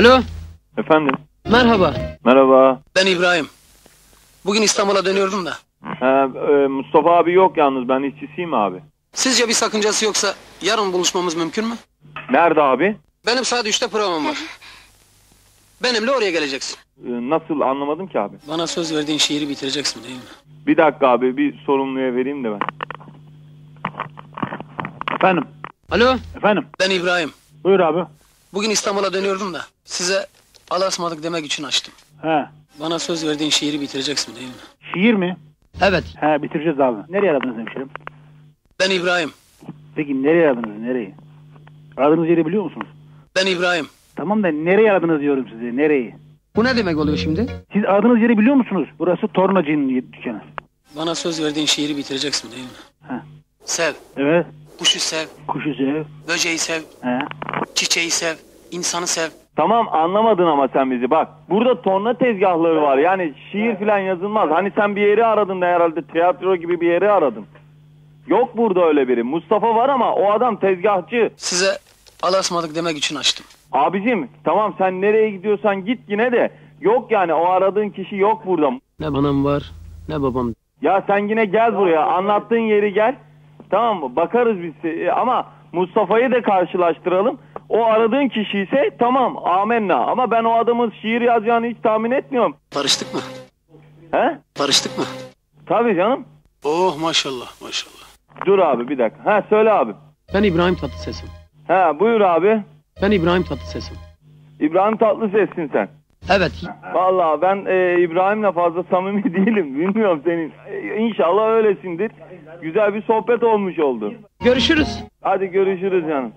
Alo, Efendim? merhaba. Merhaba. Ben İbrahim. Bugün İstanbul'a dönüyordum da. Ha, e, Mustafa abi yok yalnız ben işçisiyim abi. Sizce bir sakıncası yoksa yarın buluşmamız mümkün mü? Nerede abi? Benim saat 3'te programım var. Benimle oraya geleceksin. E, nasıl anlamadım ki abi. Bana söz verdiğin şiiri bitireceksin değil mi? Bir dakika abi bir sorumluya vereyim de ben. Efendim, Alo, efendim. ben İbrahim. Buyur abi. Bugün İstanbul'a dönüyordum da size alasmadık demek için açtım. He. Bana söz verdiğin şiiri bitireceksin değil mi? Şiir mi? Evet. He bitireceğiz abi. Nereye aradınız hemşerim? Ben İbrahim. Peki nereye aradınız, nereye? Aradığınız yeri biliyor musunuz? Ben İbrahim. Tamam da nereye aradınız diyorum size, nereyi? Bu ne demek oluyor şimdi? Siz aradığınız yeri biliyor musunuz? Burası tornacının dükkanı. Bana söz verdiğin şiiri bitireceksin değil mi? He. Sev. Evet, Kuşu sev. kuşu sev. Böceği sev. He. Çiçeği sev. insanı sev. Tamam anlamadın ama sen bizi bak. Burada torna tezgahları var yani şiir falan yazılmaz. Hani sen bir yeri aradın da herhalde tiyatro gibi bir yeri aradın. Yok burada öyle biri. Mustafa var ama o adam tezgahçı. Size alasmadık demek için açtım. Abicim tamam sen nereye gidiyorsan git yine de. Yok yani o aradığın kişi yok burada. Ne anam var ne babam. Ya sen yine gel buraya anlattığın yeri gel. Tamam mı? Bakarız biz ama Mustafa'yı da karşılaştıralım. O aradığın kişi ise tamam amenna. Ama ben o adamın şiir yazacağını hiç tahmin etmiyorum. Barıştık mı? He? Barıştık mı? Tabii canım. Oh maşallah maşallah. Dur abi bir dakika. Ha söyle abi. Ben İbrahim Tatlıses'im. Ha buyur abi. Ben İbrahim Tatlıses'im. İbrahim Tatlıses'sin sen. Evet. Vallahi ben e, İbrahim'le fazla samimi değilim. Bilmiyorum senin. E, İnşallah öylesindir. Güzel bir sohbet olmuş oldu. Görüşürüz. Hadi görüşürüz canım.